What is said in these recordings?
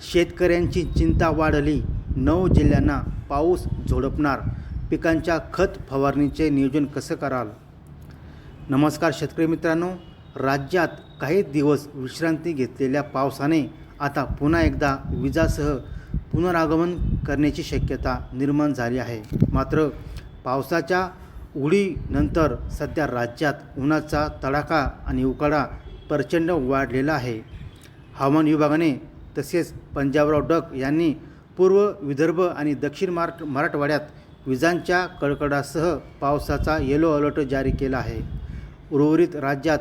शेतकऱ्यांची चिंता वाढली. नऊ जिल्ह्यांना पाऊस झोडपणार. पिकांच्या खत फवारणीचे नियोजन कसं कराल? नमस्कार शेतकरी मित्रांनो. राज्यात काही दिवस विश्रांती घेतलेल्या पावसाने आता पुन्हा एकदा विजासह पुनरागमन करण्याची शक्यता निर्माण झाली आहे. मात्र पावसाच्या उडीनंतर सध्या राज्यात उन्हाचा तडाखा आणि उकाडा प्रचंड वाढलेला आहे. हवामान विभागाने तसेच पंजाबराव डक यांनी पूर्व विदर्भ आणि दक्षिण मार मराठवाड्यात विजांच्या कडकडासह पावसाचा येलो अलर्ट जारी केला आहे. उर्वरित राज्यात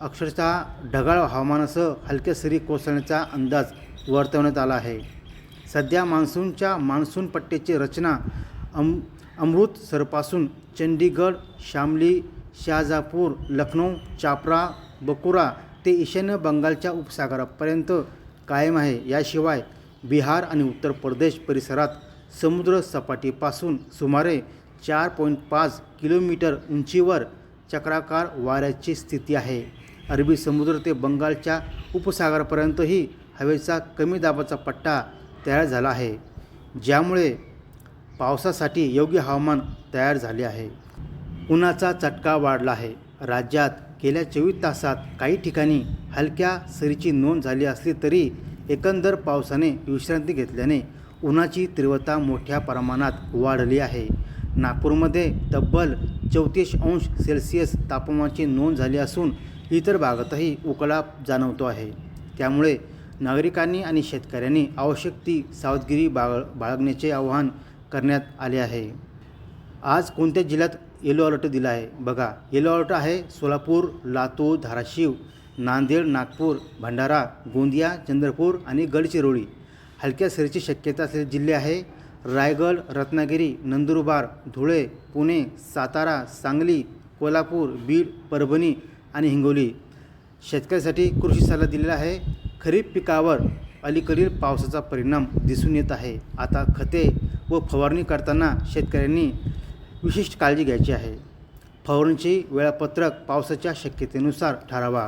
अक्षरशः ढगाळ हवामानासह हलक्या सरी कोसळण्याचा अंदाज वर्तवण्यात आला आहे. सध्या मान्सूनच्या मान्सून पट्ट्याची रचना अम अमृतसरपासून चंडीगड शामली शाहजापूर लखनौ चापरा बकुरा ते ईशान्य बंगालच्या उपसागरापर्यंत कायम आहे. याशिवाय बिहार आणि उत्तर प्रदेश परिसरात समुद्र सपाटीपासून सुमारे चार पॉईंट पाच किलोमीटर उंचीवर चक्राकार वाऱ्याची स्थिती आहे. अरबी समुद्र ते बंगालच्या उपसागरापर्यंतही हवेचा कमी दाबाचा पट्टा तयार झाला आहे ज्यामुळे पावसासाठी योग्य हवामान तयार झाले आहे. उन्हाचा चटका वाढला आहे. राज्यात गेल्या चोवीस तासात काही ठिकाणी हलक्या सरीची नोंद झाली असली तरी एकंदर पावसाने विश्रांती घेतल्याने उन्हाची तीव्रता मोठ्या प्रमाणात वाढली आहे. नागपूरमध्ये तब्बल चौतीस अंश सेल्सिअस तापमानाची नोंद झाली असून इतर भागातही उकळा जाणवतो आहे. त्यामुळे नागरिकांनी आणि शेतकऱ्यांनी आवश्यक ती सावधगिरी बाळ बाळगण्याचे आवाहन करण्यात आले आहे. आज कोणत्या जिल्ह्यात येलो अलर्ट दिला आहे? बघा येलो अलर्ट आहे सोलापूर लातूर धाराशिव नांदेड नागपूर भंडारा गोंदिया चंद्रपूर आणि गडचिरोली. हलक्या सरीची शक्यता असलेले जिल्हे आहे रायगड रत्नागिरी नंदुरबार धुळे पुणे सातारा सांगली कोल्हापूर बीड परभणी आणि हिंगोली. शेतकऱ्यासाठी कृषी सल्ला दिलेला आहे. खरीप पिकावर अलीकडील पावसाचा परिणाम दिसून येत आहे. आता खते व फवारणी करताना शेतकऱ्यांनी विशिष्ट काळजी घ्यायची आहे. फवारणीचे वेळापत्रक पावसाच्या शक्यतेनुसार ठरावा.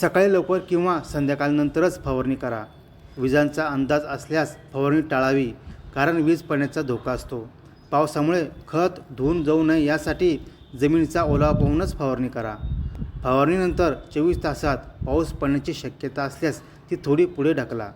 सकाळी लवकर किंवा संध्याकाळनंतरच फवारणी करा. विजांचा अंदाज असल्यास फवारणी टाळावी कारण वीज पडण्याचा धोका असतो. पावसामुळे खत धुवून जाऊ नये यासाठी जमिनीचा ओलावा पाहूनच फवारणी करा. फवारणीनंतर चोवीस तासात पाऊस पडण्याची शक्यता असल्यास ती थोडी पुढे ढकला.